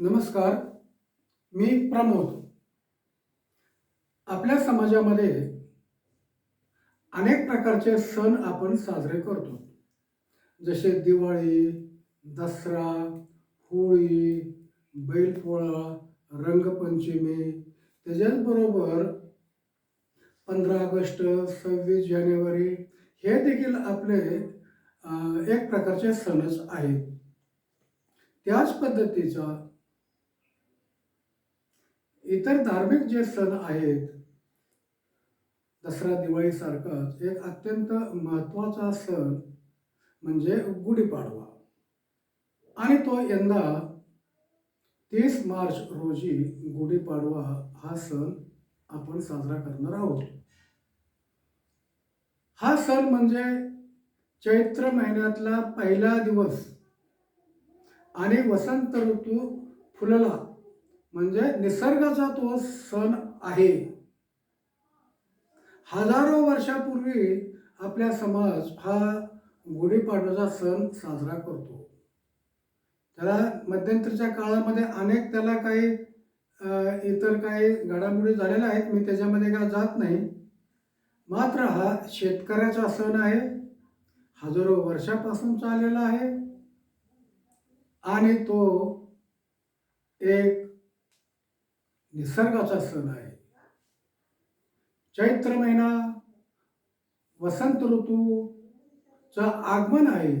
नमस्कार मी प्रमोद. आपल्या समाजामध्ये अनेक प्रकारचे सण आपण साजरे करतो. जसे दिवाळी दसरा होळी बैलपोळा रंगपंचमी त्याच्याचबरोबर पंधरा ऑगस्ट सव्वीस जानेवारी हे देखील आपले एक प्रकारचे सणच आहेत. त्याच पद्धतीचा इतर धार्मिक जे सण आहेत दसरा दिवाळीसारखाच एक अत्यंत महत्त्वाचा सण म्हणजे गुढीपाडवा. आणि तो यंदा तीस मार्च रोजी गुढीपाडवा हा सण आपण साजरा करणार आहोत. हा सण म्हणजे चैत्र महिन्यातला पहिला दिवस आणि वसंत ऋतू फुलला. म्हणजे निसर्गाचा तो सण आहे. हजारो वर्षापूर्वी आपला समाज हा गुढीपाडव्याचा सण साजरा करतो. त्याला मध्यंतरीच्या काळामध्ये अनेक त्याला काही इतर काही घडामोडी झालेल्या आहेत. मी त्याच्यामध्ये काय जात नाही. मात्र हा शेतकऱ्याचा सण आहे. हजारो वर्षापासून चाललेला आहे. आणि तो एक निसर्गाचा सण आहे. चैत्र महिना वसंत ऋतूचं आगमन आहे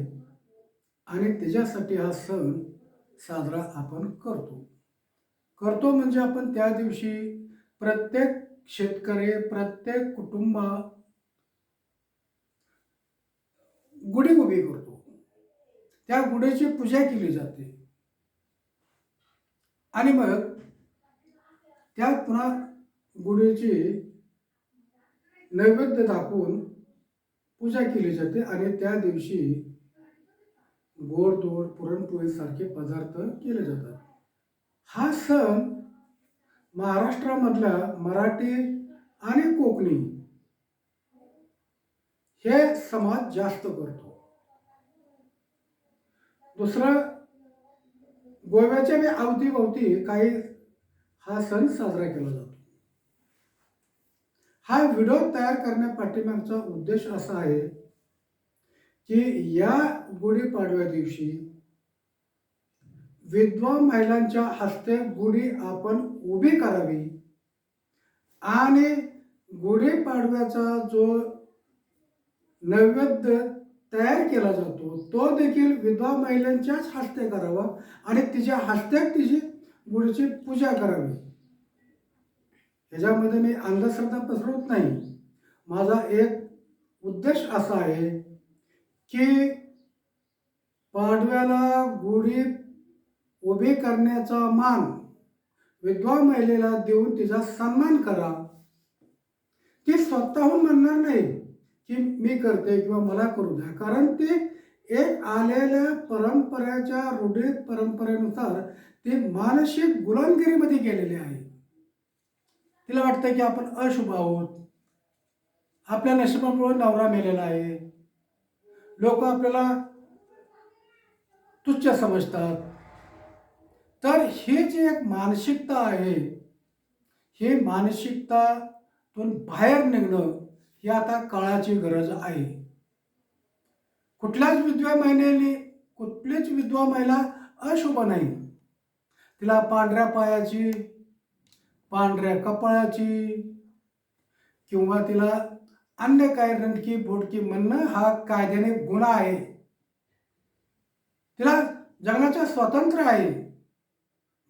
आणि त्याच्यासाठी हा सण साजरा आपण करतो. करतो म्हणजे आपण त्या दिवशी प्रत्येक शेतकरी प्रत्येक कुटुंबा गुढी उभी करतो. त्या गुढीची पूजा केली जाते. आणि मग त्यात पुन्हा गुढीची नैवेद्य दाखवून पूजा केली जाते आणि त्या दिवशी गोडधोड पुरणपोळीसारखे पदार्थ केले जातात. हा सण महाराष्ट्रामधला मराठी आणि कोकणी हे समाज जास्त करतो. दुसरं गोव्याच्या बी अवतीभोवती काही हा सण साजरा केला जातो. हा व्हिडिओ तयार करण्यापाठीमागचा उद्देश असा आहे की या गुढीपाडव्या दिवशी विधवा महिलांच्या हस्ते गुढी आपण उभी करावी आणि गुढीपाडव्याचा जो नैवेद्य तयार केला जातो तो देखील विधवा महिलांच्याच हस्ते करावा आणि तिच्या हस्ते तिची गुढीची पूजा करावी. ह्याच्यामध्ये मी अंधश्रद्धा पसरवत नाही. माझा एक उद्देश असा आहे की पाडव्याला गुढी उभी करण्याचा मान विधवा महिलेला देऊन तिचा सन्मान करा. ती स्वतःहून म्हणणार नाही की मी करते किंवा मला करू द्या. कारण ते एक आलेल्या परंपरेच्या रूढीत परंपरेनुसार ते मानसिक गुलामगिरीमध्ये गेलेले आहे. तिला वाटतं की आपण अशुभ आहोत. आपल्या नशिबामुळे नवरा मेलेला आहे. लोक आपल्याला तुच्छ समजतात. तर हे जे एक मानसिकता आहे हे मानसिकतातून बाहेर निघणं ही आता काळाची गरज आहे. कुठल्याच विधवा महिलेने कुठलीच विधवा महिला अशुभ नाही. तिला पांढऱ्या पायाची पांढऱ्या कपाळाची किंवा तिला अन्य काही रंडकी बोटकी म्हणणं हा कायद्याने गुन्हा आहे. तिला जगण्याचं स्वातंत्र्य आहे.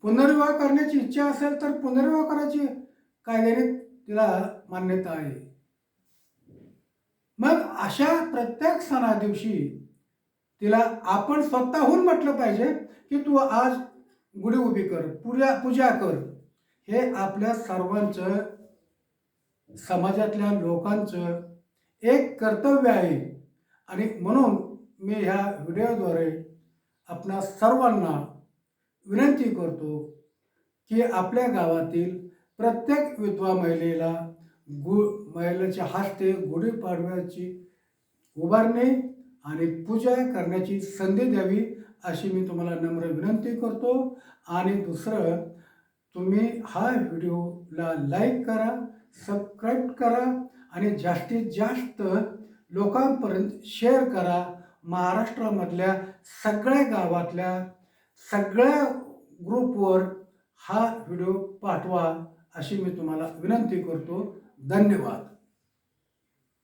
पुनर्विवाह करण्याची इच्छा असेल तर पुनर्विवाह करायची कायद्याने तिला मान्यता आहे. मग अशा प्रत्येक सणा दिवशी तिला आपण स्वतःहून म्हटलं पाहिजे की तू आज गुढी उभी कर पूजा पूजा कर. हे आपल्या सर्वांचं समाजातल्या लोकांचं एक कर्तव्य आहे. आणि म्हणून मी ह्या व्हिडिओद्वारे आपणा सर्वांना विनंती करतो की आपल्या गावातील प्रत्येक विधवा महिलेला गु महिलेच्या हस्ते गुढीपाडव्याची उभारणी आणि पूजा करण्याची संधी द्यावी अशी मी तुम्हाला नम्र विनंती करतो. आणि दुसरं तुम्ही हा व्हिडिओला लाईक करा सबस्क्राईब करा आणि जास्तीत जास्त लोकांपर्यंत शेअर करा. महाराष्ट्रामधल्या सगळ्या गावातल्या सगळ्या ग्रुपवर हा व्हिडिओ पाठवा अशी मी तुम्हाला विनंती करतो. धन्यवाद.